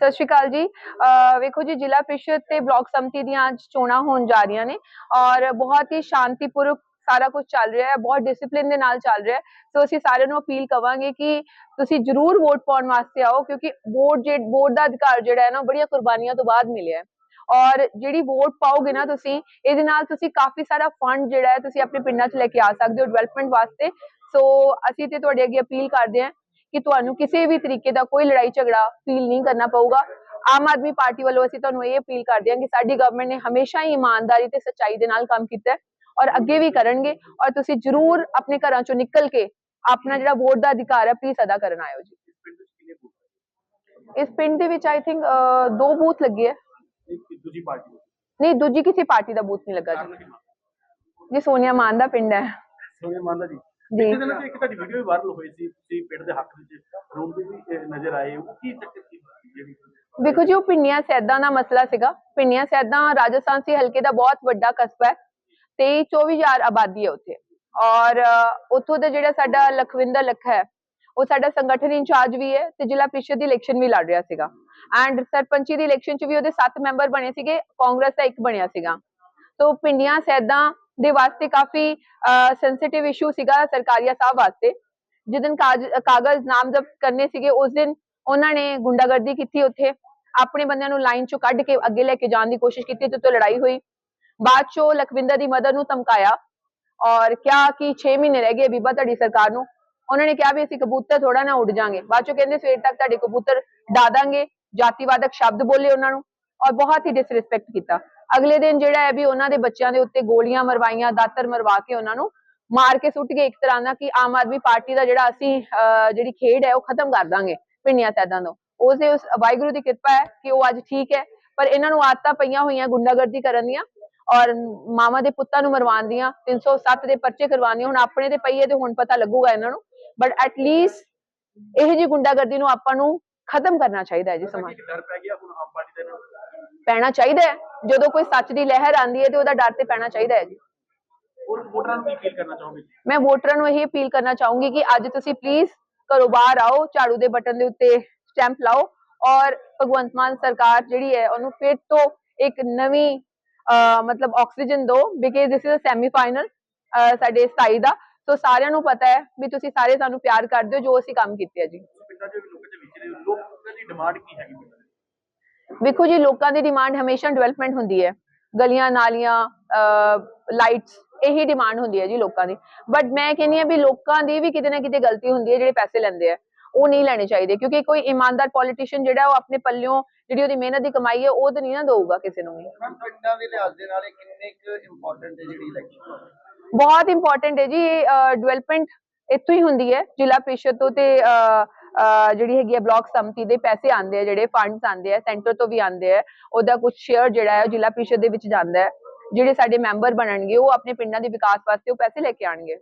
ਸਤਿ ਸ਼੍ਰੀ ਅਕਾਲ ਜੀ। ਵੇਖੋ ਜੀ, ਜ਼ਿਲ੍ਹਾ ਪ੍ਰੀਸ਼ਦ ਤੇ ਬਲਾਕ ਸੰਮਤੀ ਦੀਆਂ ਅੱਜ ਚੋਣਾਂ ਹੋਣ ਜਾ ਰਹੀਆਂ ਨੇ ਔਰ ਬਹੁਤ ਹੀ ਸ਼ਾਂਤੀਪੂਰਵਕ ਸਾਰਾ ਕੁਝ ਚੱਲ ਰਿਹਾ ਹੈ, ਬਹੁਤ ਡਿਸਪਲਿਨ ਦੇ ਨਾਲ ਚੱਲ ਰਿਹਾ ਹੈ। ਸੋ ਅਸੀਂ ਸਾਰਿਆਂ ਨੂੰ ਅਪੀਲ ਕਵਾਂਗੇ ਕਿ ਤੁਸੀਂ ਜਰੂਰ ਵੋਟ ਪਾਉਣ ਵਾਸਤੇ ਆਓ ਕਿਉਂਕਿ ਵੋਟ ਜੇ, ਵੋਟ ਦਾ ਅਧਿਕਾਰ ਜਿਹੜਾ ਹੈ ਨਾ ਬੜੀਆਂ ਕੁਰਬਾਨੀਆਂ ਤੋਂ ਬਾਅਦ ਮਿਲਿਆ ਹੈ। ਔਰ ਜਿਹੜੀ ਵੋਟ ਪਾਓਗੇ ਨਾ ਤੁਸੀਂ, ਇਹਦੇ ਨਾਲ ਤੁਸੀਂ ਕਾਫੀ ਸਾਰਾ ਫੰਡ ਜਿਹੜਾ ਹੈ, ਤੁਸੀਂ ਆਪਣੇ ਪਿੰਡਾਂ 'ਚ ਲੈ ਕੇ ਆ ਸਕਦੇ ਹੋ ਡਿਵੈਲਪਮੈਂਟ ਵਾਸਤੇ। ਸੋ ਅਸੀਂ ਤੇ ਤੁਹਾਡੇ ਅੱਗੇ ਅਪੀਲ ਕਰਦੇ ਹਾਂ ਕਿ ਤੁਹਾਨੂੰ ਕਿਸੇ ਵੀ ਤਰੀਕੇ ਦਾ ਕੋਈ ਲੜਾਈ ਝਗੜਾ ਫੀਲ ਨਹੀਂ ਕਰਨਾ ਪਊਗਾ। ਆਮ ਆਦਮੀ ਪਾਰਟੀ ਵੱਲੋਂ ਅਸੀਂ ਤੁਹਾਨੂੰ ਇਹ ਅਪੀਲ ਕਰਦੇ ਹਾਂ ਕਿ ਸਾਡੀ ਗਵਰਨਮੈਂਟ ਨੇ ਹਮੇਸ਼ਾ ਹੀ ਇਮਾਨਦਾਰੀ ਤੇ ਸੱਚਾਈ ਦੇ ਨਾਲ ਕੰਮ ਕੀਤਾ ਹੈ ਔਰ ਅੱਗੇ ਵੀ ਕਰਨਗੇ ਔਰ ਤੁਸੀਂ ਜਰੂਰ ਆਪਣੇ ਘਰਾਂ ਚੋਂ ਨਿਕਲ ਕੇ ਆਪਣਾ ਜਿਹੜਾ ਵੋਟ ਦਾ ਅਧਿਕਾਰ ਹੈ ਪਲੀਜ਼ ਅਦਾ ਕਰਨ ਆਇਓ ਜੀ। ਇਸ ਪਿੰਡ ਦੇ ਵਿੱਚ ਆਈ ਥਿੰਕ ਦੋ ਬੂਥ ਲੱਗੇ ਹੈ। ਦੂਜੀ ਪਾਰਟੀ ਨਹੀਂ ਦੂਜੀ ਕਿਸੇ ਪਾਰਟੀ ਦਾ ਬੂਥ ਨਹੀਂ ਲੱਗਾ ਜੀ? ਜੀ ਸੋਨੀਆ ਮਾਨ ਦਾ ਪਿੰਡ ਹੈ। ਸੋਨੀਆ ਮਾਨ ਦਾ ਜੀ। ਜੀ। ਪਿਛਲੇ ਦਿਨਾਂ 'ਚ ਇੱਕ ਤੁਹਾਡੀ ਵੀਡੀਓ ਵੀ ਵਾਇਰਲ ਹੋਈ ਸੀ ਤੁਸੀਂ ਪਿੰਡ ਦੇ ਹੱਕ ਵਿੱਚ ਰੋਂਦੇ ਵੀ ਨਜ਼ਰ ਆਏ। ਉਹ ਕੀ ਚੱਕਰ ਸੀ? ਜਿਹੜੀ ਵੇਖੋ ਜੀ ਉਹ ਪਿੰਨੀਆਂ ਸੈਦਾਂ ਦਾ ਮਸਲਾ ਸੀਗਾ। ਪਿੰਨੀਆਂ ਸੈਦਾਂ ਰਾਜਸਥਾਨ ਸੀ ਹਲਕੇ ਦਾ ਬਹੁਤ ਵੱਡਾ ਕਸਬਾ ਹੈ। ਤੇ 24000 ਆਬਾਦੀ ਹੈ ਉੱਥੇ। ਔਰ ਉੱਥੋਂ ਦਾ ਜਿਹੜਾ ਸਾਡਾ ਲਖਵਿੰਦਰ ਲੱਖਾ ਹੈ ਉਹ ਸਾਡਾ ਸੰਗਠਨ ਇੰਚਾਰਜ ਵੀ ਹੈ ਤੇ ਜ਼ਿਲ੍ਹਾ ਪ੍ਰੀਸ਼ਦ ਦੀ ਇਲੈਕਸ਼ਨ ਵੀ ਲੜ ਰਿਹਾ ਸੀਗਾ। ਐਂਡ ਸਰਪੰਚੀ ਦੀ ਇਲੈਕਸ਼ਨ 'ਚ ਵੀ ਉਹਦੇ 7 ਮੈਂਬਰ ਬਣੇ ਸੀਗੇ ਕਾਂਗਰਸ ਦਾ ਇੱਕ ਬਣਿਆ ਸੀਗਾ। ਤੋ ਪਿੰਡੀਆਂ ਸੈਦਾਂ ਦੇ ਵਾਸਤੇ ਕਾਫੀ ਸੈਂਸਿਟਿਵ ਇਸ਼ੂ ਸੀਗਾ ਸਰਕਾਰੀਆ ਸਾਹਿਬ ਵਾਸਤੇ। ਜਿਸ ਕਾਗਜ਼ ਨਾਮਜ਼ਦ ਕਰਨੇ ਸੀਗੇ, ਉਸ ਦਿਨ ਉਹਨਾਂ ਨੇ ਗੁੰਡਾਗਰਦੀ ਕੀਤੀ ਉੱਥੇ। ਆਪਣੇ ਬੰਦਿਆਂ ਨੂੰ ਲਾਈਨ ਚੋਂ ਕੱਢ ਕੇ ਅੱਗੇ ਲੈ ਕੇ ਜਾਣ ਦੀ ਕੋਸ਼ਿਸ਼ ਕੀਤੀ ਤੇ ਤੋਂ ਲੜਾਈ ਹੋਈ। ਬਾਅਦ ਚੋਂ ਲਖਵਿੰਦਰ ਦੀ ਮਦਰ ਨੂੰ ਧਮਕਾਇਆ। ਔਰ ਕਿਹਾ ਕਿ 6 ਮਹੀਨੇ ਰਹਿ ਗਏ ਬੀਬਾ ਤੁਹਾਡੀ ਸਰਕਾਰ ਨੂੰ। ਉਹਨਾਂ ਨੇ ਕਿਹਾ ਵੀ ਅਸੀਂ ਕਬੂਤਰ ਥੋੜਾ ਨਾ ਉੱਡ ਜਾਾਂਗੇ ਬਾਅਦ ਚੋਂ ਕਹਿੰਦੇ ਸਵੇਰ ਤੱਕ ਤੁਹਾਡੇ ਕਬੂਤਰ ਡਾ ਦਾਂਗੇ। ਜਾਤੀਵਾਦਕ ਸ਼ਬਦ ਬੋਲੇ ਉਹਨਾਂ ਨੂੰ। ਔਰ ਬਹੁਤ ਹੀ ਡਿਸਰਿਸਪੈਕਟ ਕੀਤਾ। ਅਗਲੇ ਦਿਨ ਜਿਹੜਾ ਹੈ ਵੀ ਉਹਨਾਂ ਦੇ ਬੱਚਿਆਂ ਦੇ ਉੱਤੇ ਗੋਲੀਆਂ ਮਰਵਾਈਆਂ ਦਾਤਰ ਮਰਵਾ ਕੇ ਉਹਨਾਂ ਨੂੰ ਮਾਰ ਕੇ ਸੁੱਟ ਗਏ। ਇੱਕ ਤਰ੍ਹਾਂ ਦਾ ਕਿ ਆਮ ਆਦਮੀ ਪਾਰਟੀ ਦਾ ਜਿਹੜਾ ਅਸੀਂ ਜਿਹੜੀ ਖੇਡ ਹੈ ਉਹ ਖਤਮ ਕਰ ਦਾਂਗੇ ਪਿੰਨੀਆਂ ਸੈਦਾਂ ਤੋਂ। ਉਸਦੇ ਉਸ ਵਾਹਿਗੁਰੂ ਦੀ ਕਿਰਪਾ ਹੈ ਕਿ ਉਹ ਅੱਜ ਠੀਕ ਹੈ ਪਰ ਇਹਨਾਂ ਨੂੰ ਆਦਤਾਂ ਪਈਆਂ ਹੋਈਆਂ ਗੁੰਡਾਗਰਦੀ ਕਰਨ ਦੀਆਂ ਔਰ ਮਾਮਾ ਦੇ ਪੁੱਤਾਂ ਨੂੰ ਮਰਵਾਉਣ ਦੀਆਂ 307 ਦੇ ਪਰਚੇ ਕਰਵਾਉਣ ਹੁਣ ਆਪਣੇ ਤੇ ਪਈ ਹੈ ਤੇ ਹੁਣ ਪਤਾ ਲੱਗੂਗਾ ਇਹਨਾਂ ਨੂੰ। ਬਟ ਐਟ ਲੀਸਟ ਇਹ ਜੀ ਗੁੰਡਾਗਰਦੀ ਨੂੰ ਆਪਾਂ ਨੂੰ ਖਤਮ ਕਰਨਾ ਚਾਹੀਦਾ ਹੈ ਜੀ ਸਮਾਜ ਇੱਕ ਡਰ ਪੈ ਗਿਆ ਹੁਣ ਆਮ ਪਾਰਟੀ ਦੇ ਨਾਲ ਪੈਣਾ ਚਾਹੀਦਾ ਹੈ। ਜਦੋਂ ਕੋਈ ਸੱਚ ਦੀ ਲਹਿਰ ਆਂਦੀ ਹੈ ਤੇ ਉਹਦਾ ਡਰ ਤੇ ਪੈਣਾ ਚਾਹੀਦਾ ਹੈ ਜੀ। ਹੋਰ ਵੋਟਰਾਂ ਨੂੰ ਕੀ ਅਪੀਲ ਕਰਨਾ ਚਾਹੋਗੇ? ਮੈਂ ਵੋਟਰਾਂ ਨੂੰ ਇਹ ਅਪੀਲ ਕਰਨਾ ਚਾਹੂੰਗੀ ਕਿ ਅੱਜ ਤੁਸੀਂ ਪਲੀਜ਼ ਘਰੋਂ ਬਾਹਰ ਆਓ ਝਾੜੂ ਦੇ ਬਟਨ ਦੇ ਉੱਤੇ ਸਟੈਂਪ ਲਾਓ ਔਰ ਭਗਵੰਤ ਮਾਨ ਸਰਕਾਰ ਜਿਹੜੀ ਹੈ ਉਹਨੂੰ ਫਿਰ ਤੋਂ ਇੱਕ ਨਵੀਂ ਮਤਲਬ ਆਕਸੀਜਨ ਦਿਓ because this is a semi final ਸਾਡੇ 27 ਦਾ। ਸੋ ਸਾਰਿਆਂ ਨੂੰ ਪਤਾ ਹੈ ਵੀ ਤੁਸੀਂ ਸਾਰੇ ਸਾਨੂੰ ਪਿਆਰ ਕਰਦੇ ਹੋ ਜੋ ਅਸੀਂ ਕੰਮ ਕੀਤੇ ਆ ਜੀ। ਪਿੰਡਾਂ ਦੇ ਲੋਕਾਂ ਦੇ ਵਿਚਰੇ ਹੋ, ਲੋਕਾਂ ਦੀ ਡਿਮਾਂਡ ਕੀ ਹੈਗੀ ਪਿੰਡਾਂ ਦੀ? ਵੇਖੋ ਜੀ ਲੋਕਾਂ ਦੀ ਡਿਮਾਂਡ ਹਮੇਸ਼ਾ ਡਿਵੈਲਪਮੈਂਟ ਹੁੰਦੀ ਹੈ। ਗਲੀਆਂ ਨਾਲੀਆਂ ਲਾਈਟਸ ਇਹੀ ਡਿਮਾਂਡ ਹੁੰਦੀ ਹੈ ਜੀ ਲੋਕਾਂ ਦੀ। ਬਟ ਮੈਂ ਕਹਿੰਦੀ ਹਾਂ ਵੀ ਲੋਕਾਂ ਦੀ ਵੀ ਕਿਤੇ ਨਾ ਕਿਤੇ ਗਲਤੀ ਹੁੰਦੀ ਹੈ ਜਿਹੜੇ ਪੈਸੇ ਲੈਂਦੇ ਆ। ਉਹ ਨਹੀਂ ਲੈਣੇ ਚਾਹੀਦੇ ਕਿਉਂਕਿ ਕੋਈ ਇਮਾਨਦਾਰ ਪੋਲੀਟੀਸ਼ੀਅਨ ਜਿਹੜਾ ਉਹ ਆਪਣੇ ਪੱਲਿਓਂ ਜਿਹੜੀ ਉਹਦੀ ਮਿਹਨਤ ਦੀ ਕਮਾਈ ਹੈ ਉਹ ਤਾਂ ਨਹੀਂ ਨਾ ਦਊਗਾ ਕਿਸੇ ਨੂੰ ਵੀ। ਮੈਮ ਪਿੰਡਾਂ ਦੇ ਲਿਹਾਜ਼ ਦੇ ਨਾਲ ਇਹ ਕਿੰਨੇ ਕੁ ਇੰਪੋਰਟੈਂਟ ਹੈ ਜਿਹੜੀ ਇਲੈਕਸ਼ਨ ਬਹੁਤ ਇੰਪੋਰਟੈਂਟ ਹੈ ਜੀ ਡਿਵੈਲਪਮੈਂਟ ਇੱਥੋਂ ਹੀ ਹੁੰਦੀ ਹੈ। ਜ਼ਿਲ੍ਹਾ ਪ੍ਰੀਸ਼ਦ ਤੋਂ ਤੇ ਜਿਹੜੀ ਹੈਗੀ ਹੈ ਬਲਾਕ ਸੰਮਤੀ ਦੇ ਪੈਸੇ ਆਉਂਦੇ ਆ, ਜਿਹੜੇ ਫੰਡਸ ਆਉਂਦੇ ਆ ਸੈਂਟਰ ਤੋਂ ਵੀ ਆਉਂਦੇ ਆ, ਉਹਦਾ ਕੁਝ ਸ਼ੇਅਰ ਜਿਹੜਾ ਹੈ ਜ਼ਿਲ੍ਹਾ ਪ੍ਰੀਸ਼ਦ ਦੇ ਵਿੱਚ ਜਾਂਦਾ ਹੈ। ਜਿਹੜੇ ਸਾਡੇ ਮੈਂਬਰ ਬਣਨਗੇ, ਉਹ ਆਪਣੇ ਪਿੰਡਾਂ ਦੇ ਵਿਕਾਸ ਵਾਸਤੇ ਉਹ ਪੈਸੇ ਲੈ ਕੇ ਆਣਗੇ